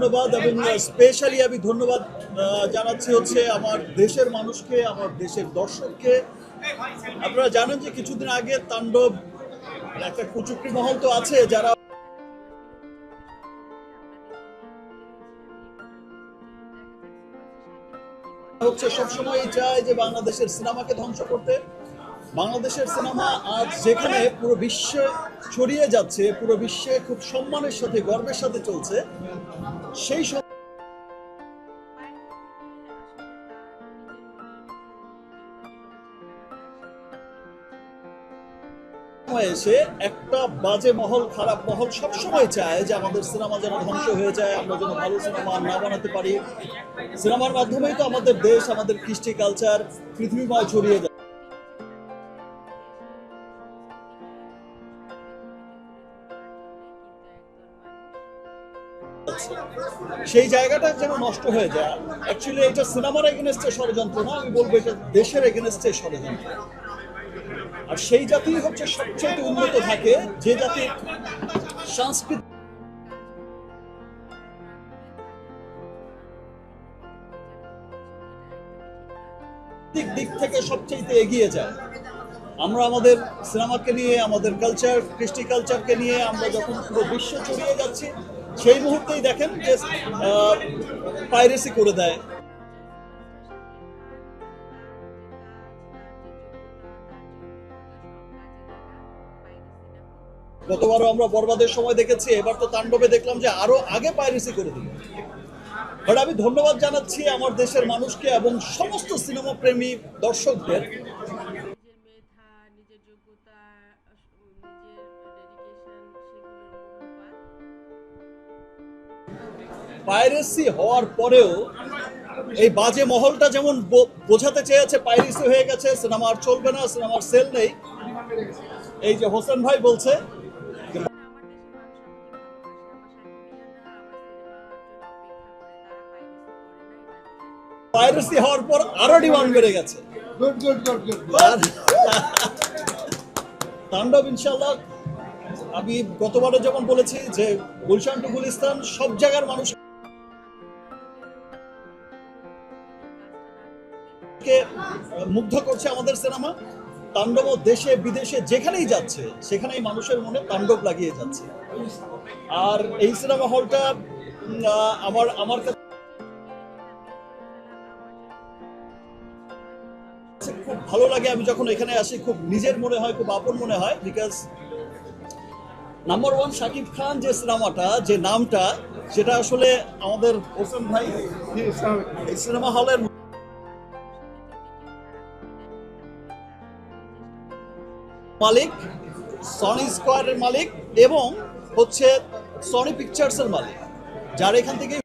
ধন্যবাদ এবং স্পেশালি আমি ধন্যবাদ জানাচ্ছি হচ্ছে আমার দেশের মানুষকে, আমার দেশের দর্শককে। আপনারা জানেন যে কিছুদিন আগে তাণ্ডব, একটা কুচুকরি মহল তো আছে, যারা হচ্ছে সবসময় চায় যে বাংলাদেশের সিনেমাকে ধ্বংস করতে। বাংলাদেশের সিনেমা আজ যেখানে পুরো বিশ্বে ছড়িয়ে যাচ্ছে, পুরো বিশ্বে খুব সম্মানের সাথে, গর্বের সাথে চলছে, সেই এসে একটা বাজে মহল, খারাপ মহল সবসময় চায় যে আমাদের সিনেমা যেন ধ্বংস হয়ে যায়, আমরা যেন ভালো সিনেমা না বানাতে পারি। সিনেমার মাধ্যমেই তো আমাদের দেশ, আমাদের কৃষ্টি কালচার পৃথিবীময় ছড়িয়ে যায় সেই জায়গাটা যেন নষ্ট হয়ে যায়। অ্যাকচুয়ালি এটা সিনেমার এগেনস্টে ষড়যন্ত্র না, আমি বলব এটা দেশের এগেনস্টে ষড়যন্ত্র। আর সেই জাতি হচ্ছে সবচেয়ে উন্নত থাকে, যে জাতি সংস্কৃতি দিক দিক থেকে সবচেয়ে এগিয়ে যায়। আমরা আমাদের সিনেমাকে নিয়ে, আমাদের কালচার কৃষ্টি কালচারকে নিয়ে আমরা যখন পুরো বিশ্ব ছড়িয়ে যাচ্ছি সেই মুহূর্তেই দেখেন যে পাইরেসি করে দেয়। গতবারও আমরা বরবাদের সময় দেখেছি, এবার তো তাণ্ডবে দেখলাম যে আরও আগে পাইরেসি করে দিল। বাট আমি ধন্যবাদ জানাচ্ছি আমার দেশের মানুষকে এবং সমস্ত সিনেমা প্রেমী দর্শকদের পাইরেসি হওয়ার পরেও এই বাজে মহলটা যেমন বোঝাতে চেয়েছে পাইরেসি হয়ে গেছে, সিনেমা আর চলবে না সিনেমার সেল নেই। এই যে হোসেন ভাই বলছে মানুষ পাইরেসি হওয়ার পর আরও ডিমান্ড বেড়ে গেছে। তাণ্ডব ইনশাল্লাহ আমি গতবারে যেমন বলেছি যে গুলশান টু গুলিস্তান সব জায়গার মানুষকে মুগ্ধ করছে আমাদের সিনেমা। তাণ্ডব দেশে, বিদেশে যেখানেই যাচ্ছে, সেখানেই মানুষের মনে তাণ্ডব লাগিয়ে যাচ্ছে। আর এই সিনেমা হলটা আমার আমার কাছে খুব ভালো লাগে। আমি যখন এখানে আসি, খুব নিজের মনে হয়, খুব আপন মনে হয় because number one Shakib Khan যে সিনেমাটা, যে নামটা সেটা আসলে আমাদের হোসেন ভাই সিনেমা হলের মালিক সনি স্কোয়ারের মালিক এবং হচ্ছে সনি পিকচার্সের মালিক যার এখান থেকে